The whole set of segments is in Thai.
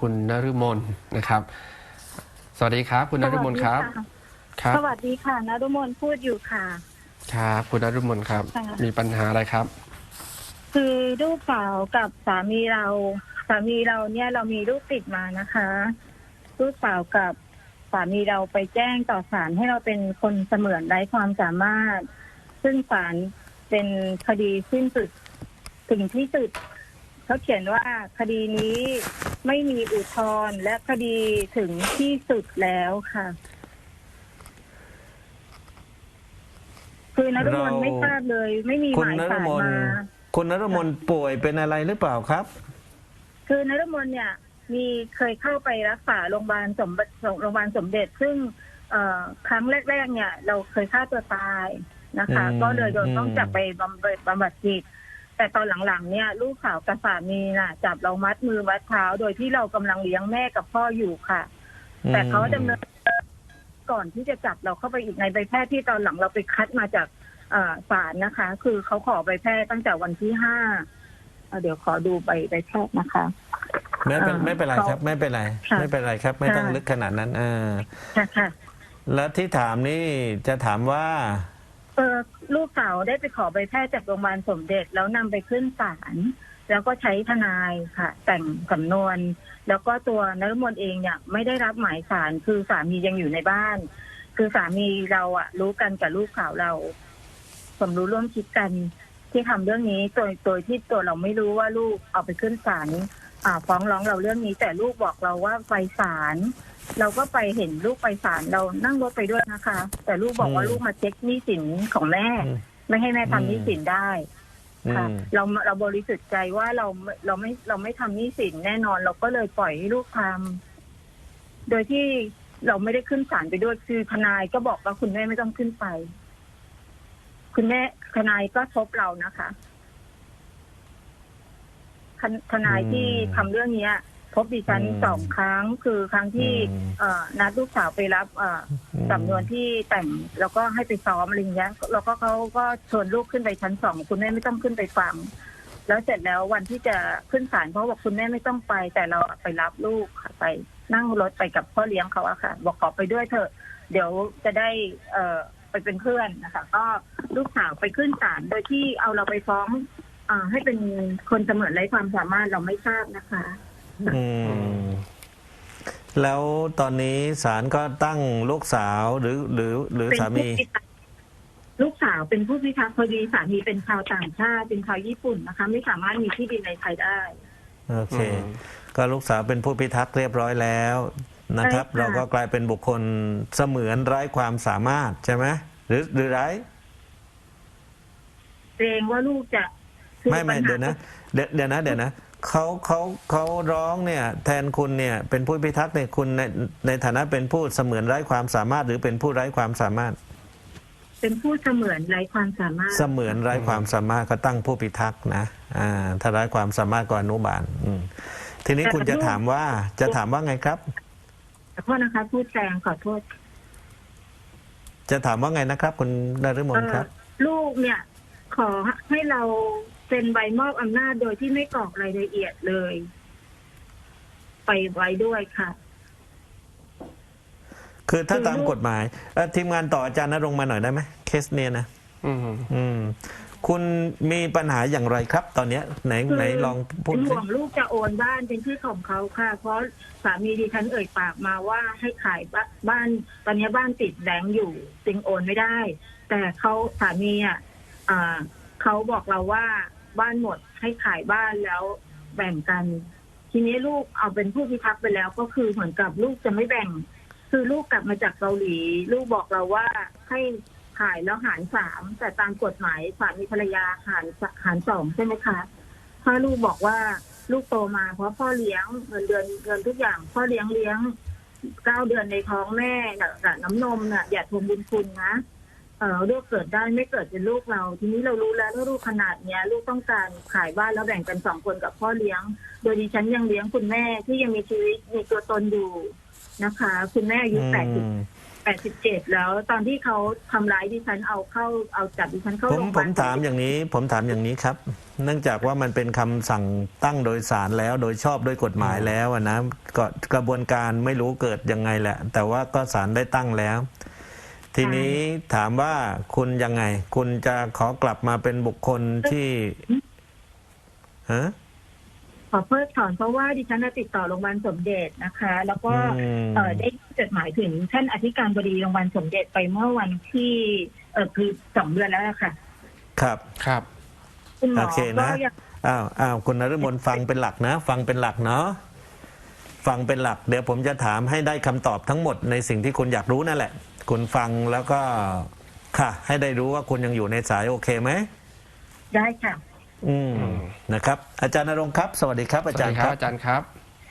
คุณนฤมลนะครับ สวัสดีครับ คุณนฤมลครับ ครับ สวัสดีค่ะนรุมนพูดอยู่ค่ะ ครับคุณนฤมลครับค่ะมีปัญหาอะไรครับ คือลูกสาวกับสามีเรา สามีเราเนี่ยเรามีลูกติดมานะคะลูกสาวกับสามีเราไปแจ้งต่อศาลให้เราเป็นคนเสมือนไร้ความสามารถ ซึ่งศาลเป็นคดีสิ้นสุดถึงที่สุด เขาเขียนว่าคดีนี้ไม่มีอุทธรณ์และคดีถึงที่สุดแล้วค่ะ คือนรุมนเรา ไม่ทราบเลย ไม่มีคุหณมายนรสารมนมาคุณนรมนป่วยเป็นอะไรหรือเปล่าครับ คือนรมนเนี่ย มีเคยเข้าไปรักษาโรงพยาบาลสมบัติโรงพยาบาลสมเด็จ ซึ่งเอ่อครั้งแรก ๆ เนี่ย เราเคยฆ่าตัวตายนะคะ อืมก็เลยโดนต้องอืมจับไปบำบัดบำบัดจิต แต่ตอนหลังๆเนี่ยลูกสาวกับสามีน่ะ จับเรามัดมือมัดเท้า โดยที่เรากำลังเลี้ยงแม่กับพ่ออยู่ค่ะ แต่เขาดำเนินก่อนที่จะจับเราเข้าไปอีกในใบแพทย์ที่ตอนหลังเราไปคัดมาจากเอ่อศาลนะคะ คือเขาขอใบแพทย์ตั้งแต่วันที่ห้าเอ่อเดี๋ยวขอดูใบใบแพทย์นะคะ ไม่เป็นอ่าไม่เป็นไรครับ ไม่เป็นไร ค่ะไม่เป็นไรครับ ไม่ต้องค่ะ ลึกขนาดนั้นเออค่ะค่ะแล้วที่ถามนี่จะถามว่า เออ ลูกสาวได้ไปขอใบแพทย์จากโรงพยาบาลสมเด็จ แล้วนำไปขึ้นศาลแล้วก็ใช้ทนายค่ะ แต่งสำนวน แล้วก็ตัวนรมนเองเนี่ยไม่ได้รับหมายสารคือสามียังอยู่ในบ้าน คือสามีเราอะรู้กันกับลูกสาวเราสมรู้ร่วมคิดกันที่ทำเรื่องนี้โดยโดยที่ตัวเราไม่รู้ว่าลูกเอาไปขึ้นศาลอ่าฟ้องร้องเราเรื่องนี้ แต่ลูกบอกเราว่าไปศาล เราก็ไปเห็นลูกไปศาลเรานั่งรถไปด้วยนะคะ แต่ลูกบอกว่าอืมลูกมาเช็คหนี้สินของแม่อืมไม่ให้แม่อืมทำหนี้สินได้อืค่ะมเราเราบริสุทธิ์ใจว่าเราเราไม่เราไม่ทำหนี้สินแน่นอนเราก็เลยปล่อยให้ลูกทำโดยที่เราไม่ได้ขึ้นศาลไปด้วยคือทนายก็บอกว่าคุณแม่ไม่ต้องขึ้นไป คุณแม่ทนายก็พบเรานะคะทนทนายที่ทำเรื่องเนี้ยพ บดิฉันอืมสองครั้งคือครั้งที่อืม เอ่อนัดลูกสาวไปรับเอ่อสำนวนที่แต่งแล้วก็ให้ไปซ้อมอะไรอย่างเงี้ยแล้วก็เขาก็ชวนลูกขึ้นไปชั้นสองคุณแม่ไม่ต้องขึ้นไปฟัง แล้วเสร็จแล้ววันที่จะขึ้นศาลเขาบอกคุณแม่ไม่ต้องไป แต่เราไปรับลูกค่ะไปนั่งรถไปกับพ่อเลี้ยงเขาอะค่ะ บอกขอไปด้วยเถอะ เดี๋ยวจะได้เอ่อไปเป็นเพื่อนนะคะก็ลูกสาวไปขึ้นศาลโดยที่เอาเราไปฟ้องอ่าให้เป็นคนเสมือนไร้ความสามารถเราไม่ทราบนะคะ อืม แล้วตอนนี้ศาลก็ตั้งลูกสาวหรือ หรือ หรือเป็นสาผู้มี พิทักษ์ลูกสาวเป็นผู้พิทักษ์พอดีสามีเป็นชาวต่างชาติเป็นชาวญี่ปุ่นนะคะ ไม่สามารถมีที่ดินในไทยได้ โอเค อืม ก็ลูกสาวเป็นผู้พิทักษ์เรียบร้อยแล้วนะครับ ใช่ค่ะ เราก็กลายเป็นบุคคลเสมือนไร้ความสามารถใช่ไหมหรือหรือไร้ เกรงว่าลูกจะคือไม่ไม่ปัญหาเดี๋ยวนะเดี๋ยวเดี๋ยวนะเดี๋ยวนะ เขาเขาเขาร้องเนี่ยแทนคุณเนี่ยเป็นผู้พิทักษ์เนี่ยคุณในในฐานะเป็นผู้เสมือนไร้ความสามารถ หรือเป็นผู้ไร้ความสามารถ เป็นผู้เสมือนไร้ความสามารถ เสมือนไร้ความสามารถก็ตั้งผู้พิทักษ์นะอ่าถ้าไร้ความสามารถก็อนุบาลอืมทีนี้คุณจะถามว่าจะถามว่าไงครับขอโทษนะคะพูดแซงขอโทษ จะถามว่าไงนะครับ คุณนฤมลครับเอ่อลูกเนี่ย ขอให้เรา เซ็นใบมอบอำนาจโดยที่ไม่กรอกรายละเอียดเลย ไปไว้ด้วยค่ะ คือถ้าคือตามลูกกฎหมายเอ่อทีมงานต่ออาจารย์นรงค์มาหน่อยได้ไหมเคสเนี่ยนะอืมอืม คุณมีปัญหาอย่างไรครับ ตอนเนี้ยไหนคือ ไหนลองพูดเป็นสิ ห่วงลูกจะโอนบ้านเป็นชื่อของเขาค่ะ เพราะสามีดิฉันเอ่ยปากมาว่าให้ขายบ้าบ้าน ตอนนี้บ้านติดแบงก์อยู่จึงโอนไม่ได้ แต่เขาสามีอะอ่าเขาบอกเราว่า บ้านหมดให้ขายบ้านแล้วแบ่งกัน ทีนี้ลูกเอาเป็นผู้พิทักษ์ไปแล้วก็คือเหมือนกับลูกจะไม่แบ่ง คือลูกกลับมาจากเกาหลี ลูกบอกเราว่าให้ขายแล้วหารสามแต่ตามกฎหมายสามีภรรยาหารหารสองใช่ไหมคะพ่อลูกบอกว่าลูกโตมาเพราะพ่อเลี้ยงเงินเดือนเงินทุกอย่าง พ่อเลี้ยงเลี้ยงเก้าเดือนในท้องแม่น่ะกับน้ำนมน่ะ อย่าทวงบุญคุณนะ เออลูกเกิดได้ไม่เกิดเป็นลูกเรา ทีนี้เรารู้แล้วว่าลูกขนาดเนี้ยลูกต้องการขายบ้านแล้วแบ่งกันสองคนกับพ่อเลี้ยง โดยดิฉันยังเลี้ยงคุณแม่ที่ยังมีชีวิตมีตัวตนอยู่นะคะ คุณแม่อายุแปดสิบอืมแป87แล้วตอนที่เขาทำร้ายดิฉันเอาเข้าเอาจับดิฉันเข้าผมโรงพยาผบาลมถามอย่างนี้ ผมถามอย่างนี้ครับ เนื่องจากว่ามันเป็นคำสั่งตั้งโดยศาลแล้วโดยชอบด้วยกฎหมายแล้วอะนะก็กระบวนการไม่รู้เกิดยังไงแหละ แต่ว่าก็ศาลได้ตั้งแล้ว ทีนี้ถามว่าคุณยังไง คุณจะขอกลับมาเป็นบุคคลที่ฮะขอเพิกถอนเพราะว่าดิฉันน่ะติดต่อโรงพยาบาลสมเด็จนะคะ แล้วก็อืมเอ่อได้จดหมายถึงท่านอธิการบดีโรงพยาบาลสมเด็จไปเมื่อวันที่เออคือสองเดือนแล้วล่ะค่ะ ครับครับคุณหมอโอเคก็นะยังอ้าวอ้าวคุณนฤมลฟังเป็นหลักนะ ฟังเป็นหลักเนาะฟังเป็นหลัก เดี๋ยวผมจะถามให้ได้คำตอบทั้งหมดในสิ่งที่คุณอยากรู้นั่นแหละ คุณฟังแล้วก็ค่ะ ให้ได้รู้ว่าคุณยังอยู่ในสายโอเคไหม ได้ค่ะ อืมนะครับ อาจารย์นรงค์ครับ สวัสดีครับสวัอาสจารดีย์คครัรับบอาจารย์ครับ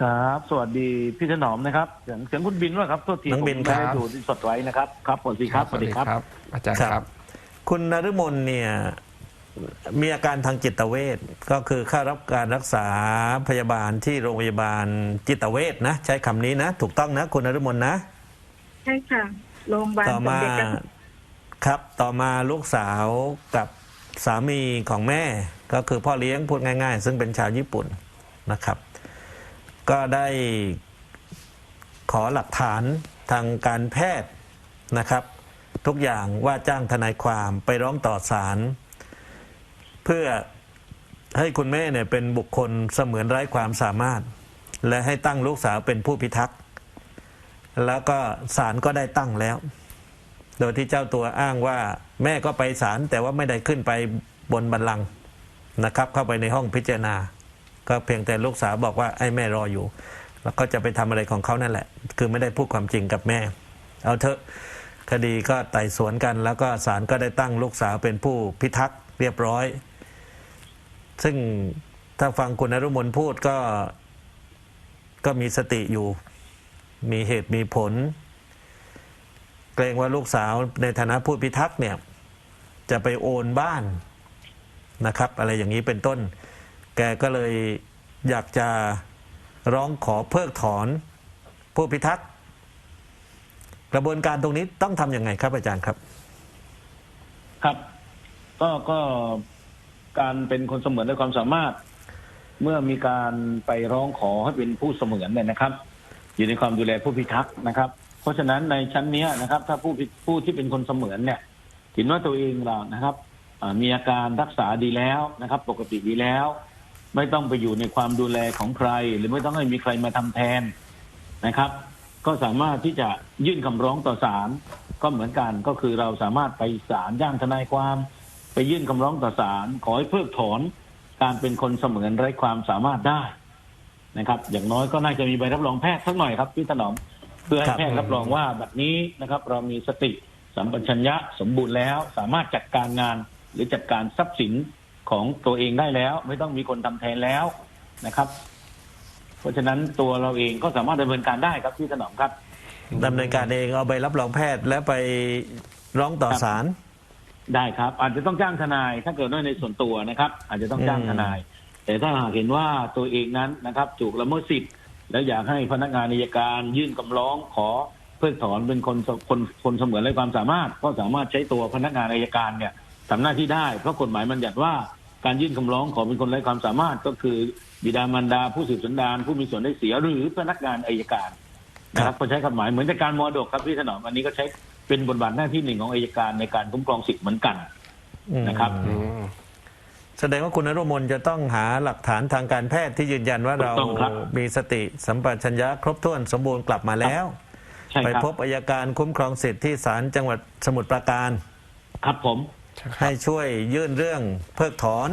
ครับ สวัสดีพี่ถนอมนะครับเสียงเสียงคุณบินว่าครับโทษทีน้องบินผมครับไม่ได้ดูที่สดไว้นะครับครับสวัสดีครับสวัสดีครับ อาจารย์ครับครับ คุณนฤมลเนี่ย มีอาการทางจิตเวชก็คือเข้ารับการรักษาพยาบาลที่โรงพยาบาลจิตเวชนะ ใช้คำนี้นะ ถูกต้องนะ คุณนฤมลนะ ใช่ค่ะ โรงพยาบาลต่อมาเด็จก็ครับต่อมาลูกสาวกับสามีของแม่ก็คือพ่อเลี้ยงพูดง่าย ๆ ซึ่งเป็นชาวญี่ปุ่นนะครับ ก็ได้ขอหลักฐานทางการแพทย์นะครับ ทุกอย่างว่าจ้างทนายความไปร้องต่อศาลเพื่อให้คุณแม่เนี่ยเป็นบุคคลเสมือนไร้ความสามารถ และให้ตั้งลูกสาวเป็นผู้พิทักษ์ แล้วก็ศาลก็ได้ตั้งแล้ว โดยที่เจ้าตัวอ้างว่าแม่ก็ไปศาลแต่ว่าไม่ได้ขึ้นไปบนบัลลังก์นะครับ เข้าไปในห้องพิจารณา ก็เพียงแต่ลูกสาวบอกว่าไอ้แม่รออยู่ แล้วก็จะไปทำอะไรของเขานั่นแหละ คือไม่ได้พูดความจริงกับแม่ เอาเถอะคดีก็ไต่สวนกัน แล้วก็ศาลก็ได้ตั้งลูกสาวเป็นผู้พิทักษ์เรียบร้อย ซึ่งถ้าฟังคุณนรุมนพูดก็ก็มีสติอยู่ มีเหตุมีผล เกรงว่าลูกสาวในฐานะผู้พิทักษ์เนี่ย จะไปโอนบ้านนะครับ อะไรอย่างนี้เป็นต้น แกก็เลยอยากจะร้องขอเพิกถอนผู้พิทักษ์กระบวนการตรงนี้ต้องทำยังไงครับอาจารย์ครับ ครับ ก็ก็การเป็นคนเสมือนด้วยความสามารถ เมื่อมีการไปร้องขอให้เป็นผู้เสมือนเนี่ยนะครับ อยู่ในความดูแลผู้พิทักษ์นะครับ เพราะฉะนั้นในชั้นนี้นะครับ ถ้าผู้ผู้ที่เป็นคนเสมือนเนี่ยเห็นว่าตัวเองเรานะครับมีอาการรักษาดีแล้วนะครับ ปกติดีแล้ว ไม่ต้องไปอยู่ในความดูแลของใคร หรือไม่ต้องให้มีใครมาทำแทนนะครับ ก็สามารถที่จะยื่นคำร้องต่อศาลก็เหมือนกันก็คือเราสามารถไปศาลย่างทนายความ ไปยื่นคำร้องต่อศาลขอให้เพิกถอนการเป็นคนเสมือนไร้ความสามารถได้ นะครับ อย่างน้อยก็น่าจะมีใบรับรองแพทย์สักหน่อยครับพี่ถนอม เพื่อให้ครับแพทย์รับรองว่าแบบนี้นะครับ เรามีสติสัมปชัญญะสมบูรณ์แล้ว สามารถจัดการงาน หรือจัดการทรัพย์สินของตัวเองได้แล้ว ไม่ต้องมีคนทำแทนแล้วนะครับ เพราะฉะนั้นตัวเราเองก็สามารถดำเนินการได้ครับพี่ถนอมครับดำเนินการเองเอาใบรับรองแพทย์แล้วไปร้องต่อศาลได้ครับ อาจจะต้องจ้างทนาย ถ้าเกิดว่าในส่วนตัวนะครับ อาจจะต้องจ้างอืมทนาย แต่ถ้าหากเห็นว่าตัวเองนั้นนะครับ ถูกละเมิดสิทธิ์แล้วอยากให้พนักงานอัยการยื่นคำร้องขอเพิกถอนเป็นคนคนคนเสมือนไร้ความสามารถ ก็สามารถใช้ตัวพนักงานอัยการเนี่ยทำหน้าที่ได้เพราะกฎหมายบัญญัติว่าการยื่นคำร้องขอเป็นคนไร้ความสามารถ ก็คือบิดามารดาผู้สืบสันดานผู้มีส่วนได้เสียหรือพนักงานอัยการนะครับก็ใช้กฎหมายเหมือนกับการมรดกครับพี่ถนอมอันนี้ก็ใช้เป็นบทบาทหน้าที่หนึ่งของอัยการในการคุ้มครองสิทธิ์เหมือนกันนะครับ แสดงว่าคุณนรุมนจะต้องหาหลักฐานทางการแพทย์ที่ยืนยันว่าเราถูกต้องครับ มีสติสัมปชัญญะครบถ้วนสมบูรณ์กลับมาแล้ว ใช่ไปครับพบอายการคุ้มครองสิทธิ์ที่ศาลจังหวัดสมุทรปราการ ครับผมใช่ครัให้บช่วยยื่นเรื่องเพิกถอน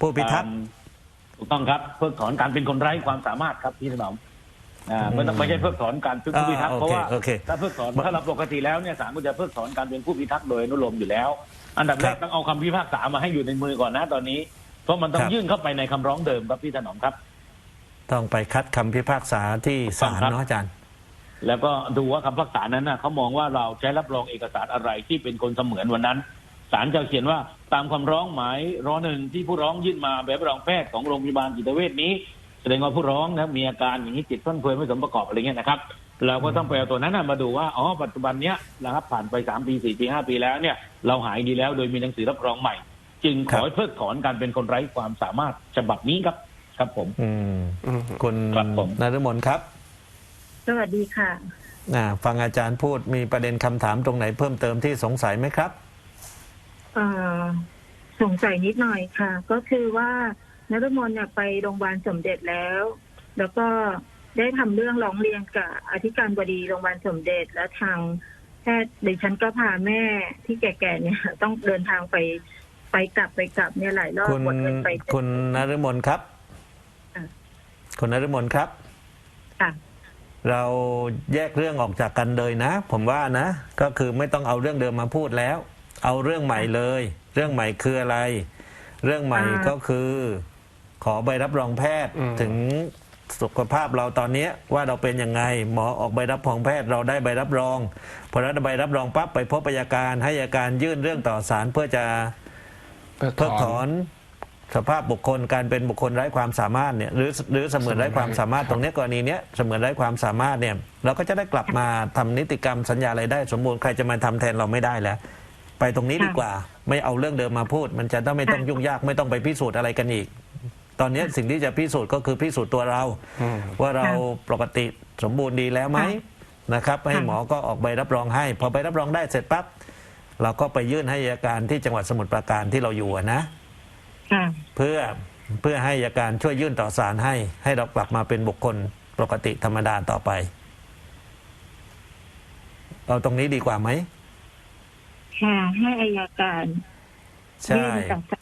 ผู้พิทักษ์ อ่าถูกต้องครับเพิกถอนการเป็นคนไร้ความสามารถครับพี่ถนอมอ่าไม่ต้องไม่ใช่เพิกถอนการเป็นผู้พิทักษ์อ่าเพราะว่าโอเคโอเค ถ้าเพิกถอนถ้าเราปกติแล้วเนี่ยศาลก็จะเพิกถอนการเป็นผู้พิทักษ์โดยอนุโลมอยู่แล้ว อันดับแรกครับต้องเอาคำพิพากษามาให้อยู่ในมือก่อนนะตอนนี้ เพราะมันต้อคงรับยื่นเข้าไปในคำร้องเดิมครับพี่ถนอมครับ ต้องไปคัดคำพิพากษาที่ศาลครับเนาะอาจารย์ แล้วก็ดูว่าคำพิพากษานั้นน่ะเขามองว่าเราใช้รับรองเอกสารอะไรที่เป็นคนเสมือนวันนั้นศาลจะเขียนว่าตามคำร้องหมายร้อหนึ่งที่ผู้ร้องยื่นมาแบบรับรองแพทย์ของโรงพยาบาลจิตเวชนี้แสดงว่าผู้ร้องนะมีอาการอย่างนี้จิตฟั่นเฟือยไม่สมประกอบอะไรเงี้ยนะครับ เราก็ต้องไปเอาตัวนั้นนะมาดูว่าอ๋อปัจจุบันเนี้ยนะครับผ่านไปสามปีสี่ปีห้าปีแล้วเนี่ย เราหายดีแล้วโดยมีหนังสือรับรองใหม่ จึงขครัอบให้เพิกถอนการเป็นคนไร้ความสามารถฉบับนี้ครับ ครับผมอืมอืมคุณครับผมนฤมลครับ สวัสดีค่ะอ่าฟังอาจารย์พูดมีประเด็นคำถามตรงไหนเพิ่มเติมที่สงสัยไหมครับเอ่อสงสัยนิดหน่อยค่ะ ก็คือว่านรมนเนี่ยไปโรงพยาบาลสมเด็จแล้ว แล้วก็ ได้ทำเรื่องร้องเรียนกับอธิการบดีโรงพยาบาลสมเด็จและทางแพทย์ดิฉันก็พาแม่ที่แก่ๆเนี่ย ต้องเดินทางไปไปกลับไปกลับเนี่ยหลายรอบคุณหมดเงินไปคุณนฤมลครับอะคุณนฤมลครับ ค่ะ เราแยกเรื่องออกจากกันเลยนะ ผมว่านะ ก็คือไม่ต้องเอาเรื่องเดิมมาพูดแล้ว เอาเรื่องใหม่เลย เรื่องใหม่คืออะไร เรื่องใหม่อ่า ก็คือ ขอใบรับรองแพทย์อืม ถึง สุขภาพเราตอนนี้ว่าเราเป็นยังไง หมอออกใบรับรองแพทย์เราได้ใบรับรองพอได้ใบรับรองปั๊บไปพบอัยการให้อัยการยื่นเรื่องต่อศาลเพื่อจะเพิกถอนสภาพบุคคลการเป็นบุคคลไร้ความสามารถเนี่ยหรือหรือเสมือนไร้ความสามารถตรงนี้กรณีเนี้ยเสมือนไร้ความสามารถเนี่ยเราก็จะได้กลับมาทำนิติกรรมสัญญาอะไรได้ สมบูรณ์ใครจะมาทำแทนเราไม่ได้แล้ว ไปตรงนี้ดีกว่า ไม่เอาเรื่องเดิมมาพูด มันจะต้องไม่ต้องยุ่งยากไม่ต้องไปพิสูจน์อะไรกันอีก ตอนเนี้ยสิ่งที่จะพิสูจน์ก็คือพิสูจน์ตัวเราอืมว่าเราปกติสมบูรณ์ดีแล้วไหมนะครับ ให้หมอก็ออกใบรับรองให้ พอใบรับรองได้เสร็จปั๊บเราก็ไปยื่นให้อัยการที่จังหวัดสมุทรปราการที่เราอยู่อะนะค่ะเพื่อเพื่อให้อัยการช่วยยื่นต่อศาลให้ ให้เรากลับมาเป็นบุคคลปกติธรรมดาต่อไปเอาตรงนี้ดีกว่าไหมค่ะให้อายการใช่ยื่นต่อศาลแ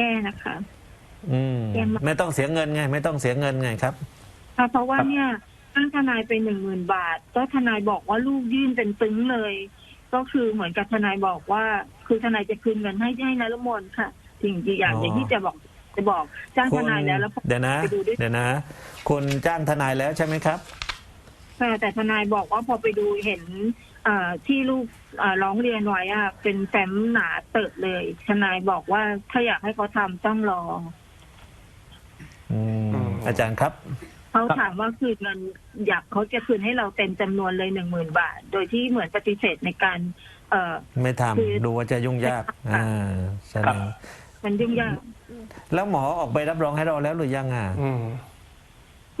ก้นะคะ อืมแก้มาไม่ต้องเสียเงินไง ไม่ต้องเสียเงินไงครับ ค่ะเพราะว่าเนี่ยตั้งทนายไปหนึ่งหมื่นบาท ก็ทนายบอกว่าลูกยื่นเป็นตึงเลย ก็คือเหมือนกับทนายบอกว่า คือทนายจะคืนเงินให้ให้นรมนค่ะสิ่งที่อย่างอ๋ออย่างที่จะบอกจะบอกจ้างทนายแล้วแล้วพอ เดี๋ยวนะ ไปดูด้วย เดี๋ยวนะ คุณจ้างทนายแล้วใช่ไหมครับ ค่ะแต่ทนายบอกว่าพอไปดูเห็น เอ่อที่ลูกเอ่อร้องเรียนไว้อะเป็นแฟ้มหนาเติบเลยทนายบอกว่าถ้าอยากให้เขาทำต้องรออืมอืมอาจารย์ครับ เขาถามว่าคืนเงินอยากเขาจะคืนให้เราเต็มจำนวนเลยหนึ่งหมื่นบาท โดยที่เหมือนปฏิเสธในการ เอ่อ ไม่ทำคือดูว่าจะยุ่งยากค่ะอ่าแสดครับงมันยุ่งยาก แล้วหมอออกใบรับรองให้เราแล้วหรือยังอะ อืม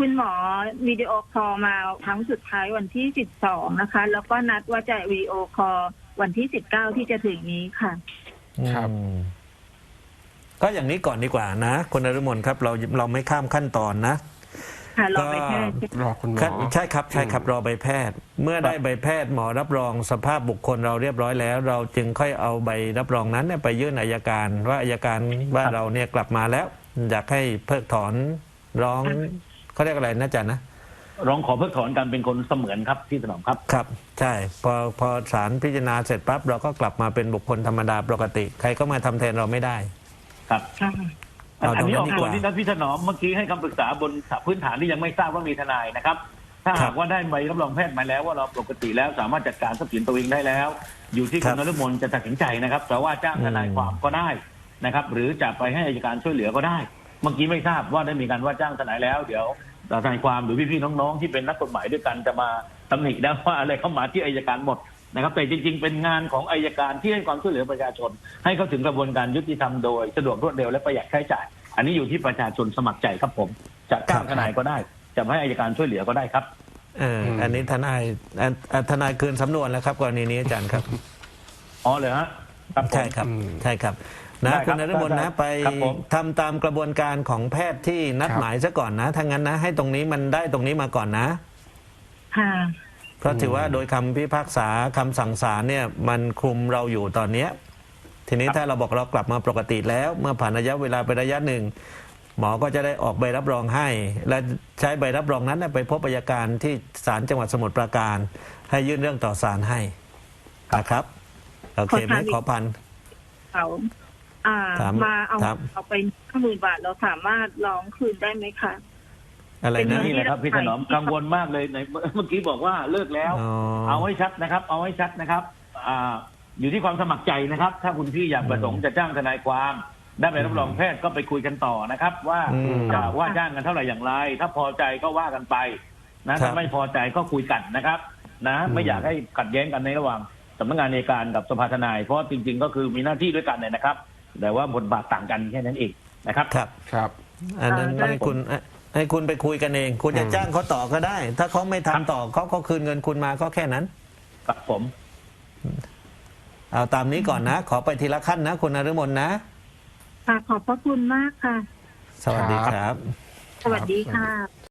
คุณหมอวิดีโอคอลมาครั้งสุดท้ายวันที่สิบสองนะคะ แล้วก็นัดว่าจะวิดีโอคอลวันที่สิบเก้าที่จะถึงนี้ค่ะ ครับ อืมก็อย่างนี้ก่อนดีกว่านะคุณนฤมลครับเราเราไม่ข้ามขั้นตอนนะ ค่ะรอไปแพทย์ รอคุณหมครัอบใช่ครับใช่ครับรอใบแพทย์ เมื่อได้ใบแพทย์หมอรับรองสภาพบุคคลเราเรียบร้อยแล้ว เราจึงค่อยเอาใบรับรองนั้นเนี่ยไปยื่นอายการว่าอายการว่าเราเนี่ยกลับมาแล้ว อยากให้เพิกถอนร้อง เขาเรียกอะไรนะอาจารย์นะร้องขอเพิกถอนการเป็นคนเสมือนครับพี่ถนอมครับครับ ใช่พอพอศาลพิจารณาเสร็จปั๊บเราก็กลับมาเป็นบุคคลธรรมดาปกติ ใครก็มาทำแทนเราไม่ได้ ครับค่ะเอาอันนี้ตอรองกนั้นดีตัวกว่าที่ท่านพี่ถนอมเมื่อกี้ให้คำปรึกษาบนพื้นฐานที่ยังไม่ทราบว่ามีทนายนะครับ ถ้าครัหาบกว่าได้ใบรับรองแพทย์มาแล้วว่าเราปกติแล้วสามารถจัดการทรัพย์สินตัวเองได้แล้ว อยู่ที่ครัคุบณนรมนจะตัดสินใจนะครับแต่ว่าจ้างทนายอืมความก็ได้นะครับ หรือจะไปให้อัยการช่วยเหลือก็ได้ เมื่อกี้ไม่ทราบว่าได้มีการว่าจ้างทนายแล้วเดี๋ยว ทนายความหรือพี่ๆน้องๆ ที่เป็นนักกฎหมายด้วยกันจะมาตำหนิได้ว่าอะไรเข้ามาที่อัยการหมดนะครับ แต่จริง ๆ เป็นงานของอัยการที่ให้ความช่วยเหลือประชาชน ให้เข้าถึงกระบวนการยุติธรรมโดยสะดวกรวดเร็วและประหยัดค่าใช้จ่าย อันนี้อยู่ที่ประชาชนสมัครใจครับผม จะจ้างทนายก็ได้ จะให้อัยการช่วยเหลือก็ได้ครับเอออันนี้ทนายอันอันทนายคืนสำนวนแล้วครับกรณีนี้อาจารย์ครับอ๋อเลยฮะครับผมใช่ครับอืมใช่ครับได้ นะครับคุณนฤมลได้นะไปครับผมทำตามกระบวนการของแพทย์ที่นัดครับหมายซะก่อนนะถ้างั้นนะ ให้ตรงนี้มันได้ตรงนี้มาก่อนนะ ค่ะเพราะถือว่าโดยคำพิพากษาคำสั่งศาลเนี่ย มันคลุมเราอยู่ตอนเนี้ย ทีนี้ถ้าเราบอกเรากลับมาปกติแล้ว เมื่อผ่านระยะเวลาไประยะหนึ่งหมอก็จะได้ออกใบรับรองให้ และใช้ใบรับรองนั้นเนยไปพบอัยการที่ศาลจังหวัดสมุทรปราการ ให้ยื่นเรื่องต่อศาลให้นะครับโอเคไหมขอถามอีกขอพันเขา อ่าถามมาเอาครับเอาไปห้าหมื่นบาทเราสามารถร้องคืนได้ไหมคะ อะไรเป็นนะเงินี่แหละครับพี่ถนอมกังวลมากเลยในเมื่อกี้บอกว่าเลิกแล้ว อ๋อ เอาให้ชัดนะครับ เอาให้ชัดนะครับอ่าอยู่ที่ความสมัครใจนะครับ ถ้าคุณพี่อยากประสงค์จะจ้างทนายความได้ใบรับรองแพทย์ก็ไปคุยกันต่อนะครับ ว่าอืมจะว่าจ้างกันเท่าไหร่อย่างไร ถ้าพอใจก็ว่ากันไปนะครับถ้าไม่พอใจก็คุยกันนะครับ นะอืมไม่อยากให้ขัดแย้งกันในระหว่างสำนักงานในการกับสภาทนายเพราะจริง ๆ ก็คือมีหน้าที่ด้วยกันเนี่ยนะครับ แต่ว่าบทบาทต่างกันแค่นั้นเองนะครับ ครับ ครับ อันนั้นอ่า ให้คุณให้คุณไปคุยกันเอง คุณจะอืมจ้างเขาต่อก็ได้ ถ้าเขาไม่ทำต่อเขาก็คืนเงินคุณมาก็แค่นั้น ครับผม เอาตามนี้ก่อนนะ ขอไปทีละขั้นนะ คุณนฤมลนะ ค่ะขอบพระคุณมากค่ะ สวัสดีครับ สวัสดีค่ะ